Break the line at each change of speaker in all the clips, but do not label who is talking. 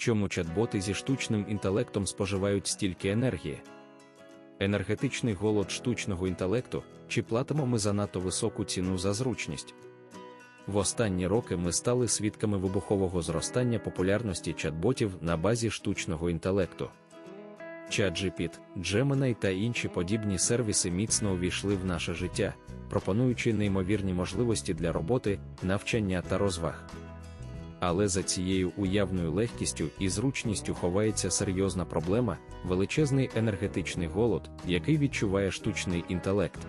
чому чат-боти зі штучним інтелектом споживають стільки енергії. Енергетичний голод штучного інтелекту, чи платимо ми занадто високу ціну за зручність. В останні роки ми стали свідками вибухового зростання популярності чат-ботів на базі штучного інтелекту. ChatGPT, Gemini та інші подібні сервіси міцно увійшли в наше життя, пропонуючи неймовірні можливості для роботи, навчання та розваг. Але за цією уявною легкістю і зручністю ховається серйозна проблема величезний енергетичний голод, який відчуває штучний інтелект.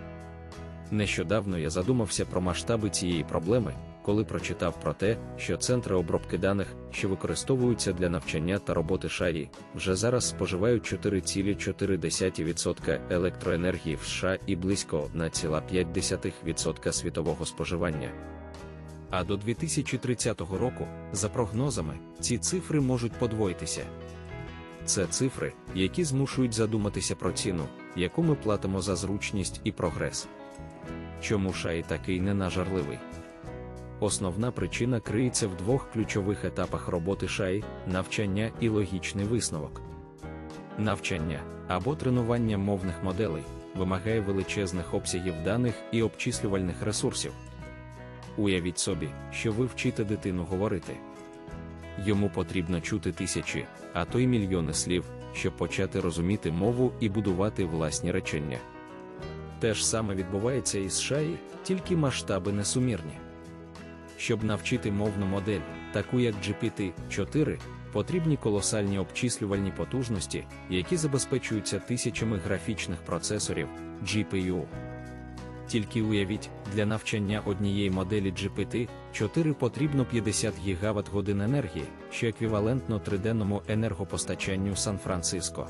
Нещодавно я задумався про масштаби цієї проблеми, коли прочитав про те, що центри обробки даних, що використовуються для навчання та роботи шарі, вже зараз споживають 4,4% електроенергії в США і близько 1,5% світового споживання. А до 2030 року, за прогнозами, ці цифри можуть подвоїтися. Це цифри, які змушують задуматися про ціну, яку ми платимо за зручність і прогрес. Чому шай такий ненажарливий? Основна причина криється в двох ключових етапах роботи шаї навчання і логічний висновок. Навчання або тренування мовних моделей вимагає величезних обсягів даних і обчислювальних ресурсів. Уявіть собі, що ви вчите дитину говорити. Йому потрібно чути тисячі, а то й мільйони слів, щоб почати розуміти мову і будувати власні речення. Те ж саме відбувається із шаї, тільки масштаби несумірні. Щоб навчити мовну модель, таку як GPT-4, потрібні колосальні обчислювальні потужності, які забезпечуються тисячами графічних процесорів GPU. Тільки уявіть, для навчання однієї моделі GPT-4 потрібно 50 ГВт годин енергії, що еквівалентно триденному енергопостачанню Сан-Франциско.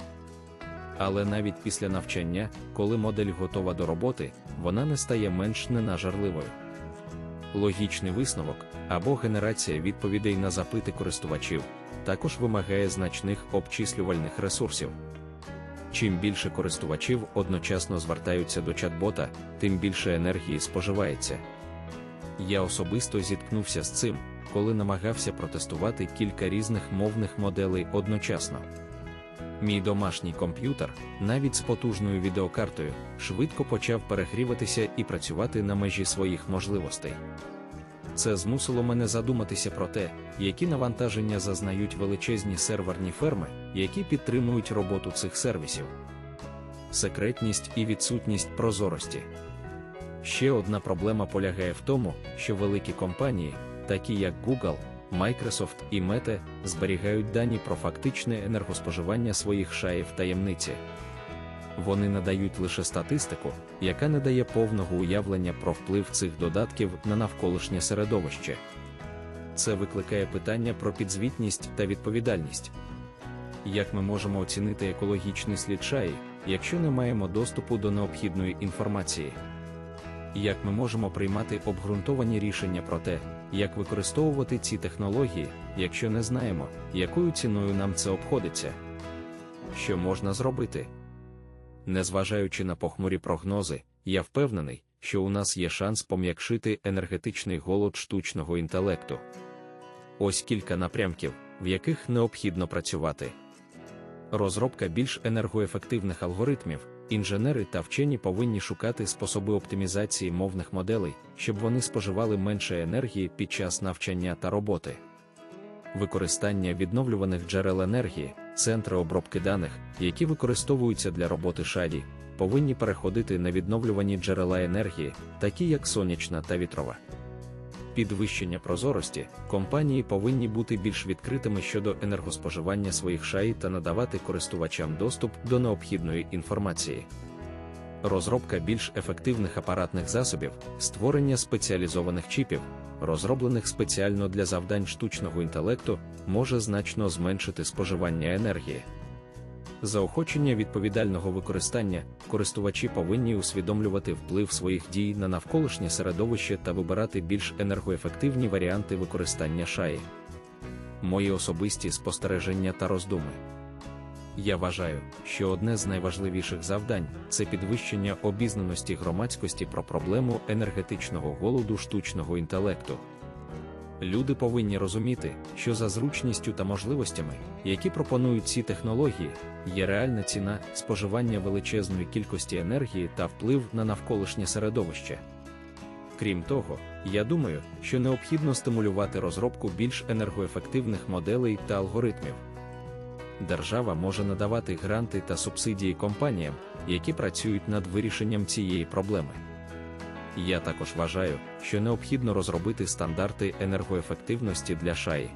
Але навіть після навчання, коли модель готова до роботи, вона не стає менш ненажарливою. Логічний висновок або генерація відповідей на запити користувачів також вимагає значних обчислювальних ресурсів. Чим більше користувачів одночасно звертаються до чат-бота, тим більше енергії споживається. Я особисто зіткнувся з цим, коли намагався протестувати кілька різних мовних моделей одночасно. Мій домашній комп'ютер, навіть з потужною відеокартою, швидко почав перегріватися і працювати на межі своїх можливостей. Це змусило мене задуматися про те, які навантаження зазнають величезні серверні ферми, які підтримують роботу цих сервісів. Секретність і відсутність прозорості. Ще одна проблема полягає в тому, що великі компанії, такі як Google, Microsoft і Meta, зберігають дані про фактичне енергоспоживання своїх шаїв таємниці. Вони надають лише статистику, яка не дає повного уявлення про вплив цих додатків на навколишнє середовище. Це викликає питання про підзвітність та відповідальність. Як ми можемо оцінити екологічний слід шаї, якщо не маємо доступу до необхідної інформації? Як ми можемо приймати обґрунтовані рішення про те, як використовувати ці технології, якщо не знаємо, якою ціною нам це обходиться? Що можна зробити? Незважаючи на похмурі прогнози, я впевнений, що у нас є шанс пом'якшити енергетичний голод штучного інтелекту. Ось кілька напрямків, в яких необхідно працювати. Розробка більш енергоефективних алгоритмів, інженери та вчені повинні шукати способи оптимізації мовних моделей, щоб вони споживали менше енергії під час навчання та роботи. Використання відновлюваних джерел енергії, центри обробки даних, які використовуються для роботи шаді, повинні переходити на відновлювані джерела енергії, такі як сонячна та вітрова. Підвищення прозорості компанії повинні бути більш відкритими щодо енергоспоживання своїх шаї та надавати користувачам доступ до необхідної інформації. Розробка більш ефективних апаратних засобів, створення спеціалізованих чіпів, розроблених спеціально для завдань штучного інтелекту, може значно зменшити споживання енергії. Заохочення відповідального використання користувачі повинні усвідомлювати вплив своїх дій на навколишнє середовище та вибирати більш енергоефективні варіанти використання шаї. Мої особисті спостереження та роздуми. Я вважаю, що одне з найважливіших завдань це підвищення обізнаності громадськості про проблему енергетичного голоду штучного інтелекту. Люди повинні розуміти, що за зручністю та можливостями, які пропонують ці технології, є реальна ціна споживання величезної кількості енергії та вплив на навколишнє середовище. Крім того, я думаю, що необхідно стимулювати розробку більш енергоефективних моделей та алгоритмів. Держава може надавати гранти та субсидії компаніям, які працюють над вирішенням цієї проблеми. Я також вважаю, що необхідно розробити стандарти енергоефективності для шаї.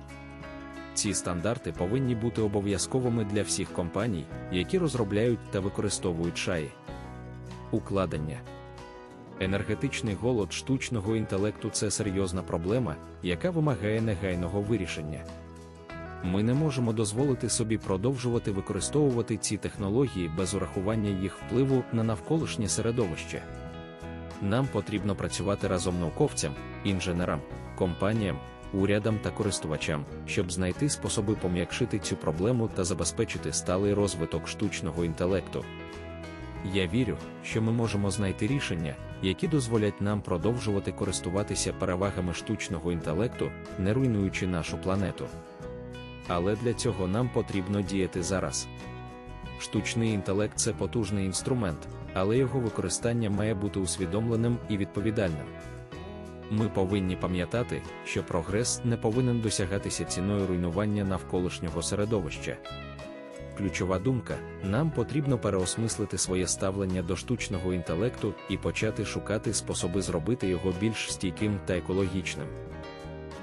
Ці стандарти повинні бути обов'язковими для всіх компаній, які розробляють та використовують шаї. Укладення енергетичний голод штучного інтелекту це серйозна проблема, яка вимагає негайного вирішення. Ми не можемо дозволити собі продовжувати використовувати ці технології без урахування їх впливу на навколишнє середовище. Нам потрібно працювати разом науковцям, інженерам, компаніям, урядам та користувачам, щоб знайти способи пом'якшити цю проблему та забезпечити сталий розвиток штучного інтелекту. Я вірю, що ми можемо знайти рішення, які дозволять нам продовжувати користуватися перевагами штучного інтелекту, не руйнуючи нашу планету. Але для цього нам потрібно діяти зараз. Штучний інтелект це потужний інструмент, але його використання має бути усвідомленим і відповідальним. Ми повинні пам'ятати, що прогрес не повинен досягатися ціною руйнування навколишнього середовища. Ключова думка: нам потрібно переосмислити своє ставлення до штучного інтелекту і почати шукати способи зробити його більш стійким та екологічним.